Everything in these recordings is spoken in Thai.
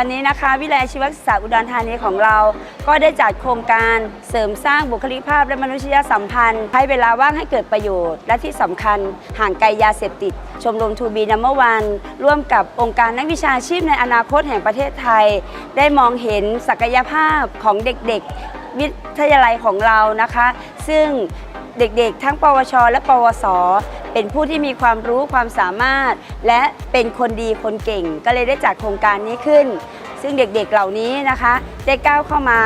วันนี้นะคะวิทยาลัยชีวศึกษาอุดรธานีของเรา ก็ได้จัดโครงการเสริมสร้างบุคลิกภาพและมนุษยสัมพันธ์ ให้เวลาว่างให้เกิดประโยชน์ และที่สำคัญห่างไกลยาเสพติด ชมรมทูบีนัมเบอร์วันร่วมกับองค์การนักวิชาชีพในอนาคตแห่งประเทศไทย ได้มองเห็นศักยภาพของเด็กๆ วิทยาลัยของเรานะคะ ซึ่งเด็กๆ ทั้งปวช และปวส เป็นผู้ที่มีความรู้ความสามารถ และเป็นคนดีคนเก่ง ก็เลยได้จัดโครงการนี้ขึ้น ซึ่งเด็กๆเหล่านี้นะคะได้ก้าวเข้ามา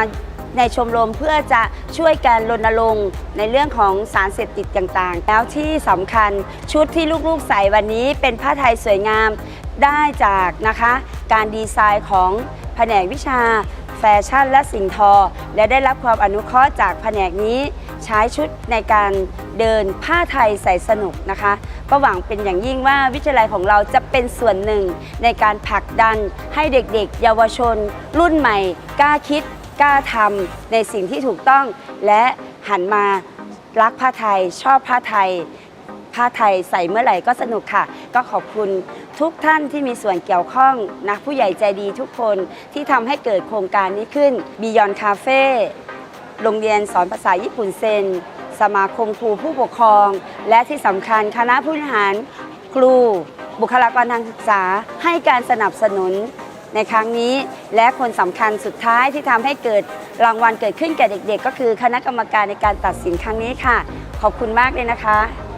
ในชมรมเพื่อจะช่วยกันรณรงค์ในเรื่องของสารเสพติดต่างๆ แล้วที่สำคัญชุดที่ลูกๆใส่วันนี้เป็นผ้าไทยสวยงามได้จากนะคะ การดีไซน์ของแผนกวิชา แฟชั่นและสิ่งทอ และได้รับความอนุเคราะห์จากแผนกนี้ ใช้ชุดในการเดินผ้าไทยใส่สนุกนะคะ ก็หวังเป็นอย่างยิ่งว่าวิทยาลัยของเราจะเป็นส่วนหนึ่งในการผลักดันให้เด็กๆ เยาวชน รุ่นใหม่ กล้าคิด กล้าทำในสิ่งที่ถูกต้อง และหันมารักผ้าไทย ชอบผ้าไทย ผ้าไทยใส่เมื่อไหร่ก็สนุกค่ะ ก็ขอบคุณ ทุกท่านที่มีส่วนเกี่ยวข้องนะผู้ใหญ่ใจดีทุกคนที่ทำให้เกิดโครงการนี้ขึ้น Beyond Cafe โรงเรียนสอนภาษาญี่ปุ่นเซน สมาคมครูผู้ปกครอง และที่สำคัญคณะผู้บริหารครู บุคลากรทางศึกษา ให้การสนับสนุนในครั้งนี้ และคนสำคัญสุดท้ายที่ทำให้เกิดรางวัลเกิดขึ้นแก่เด็ก ๆ ก็คือคณะกรรมการในการตัดสินครั้งนี้ค่ะ ขอบคุณมากเลยนะคะ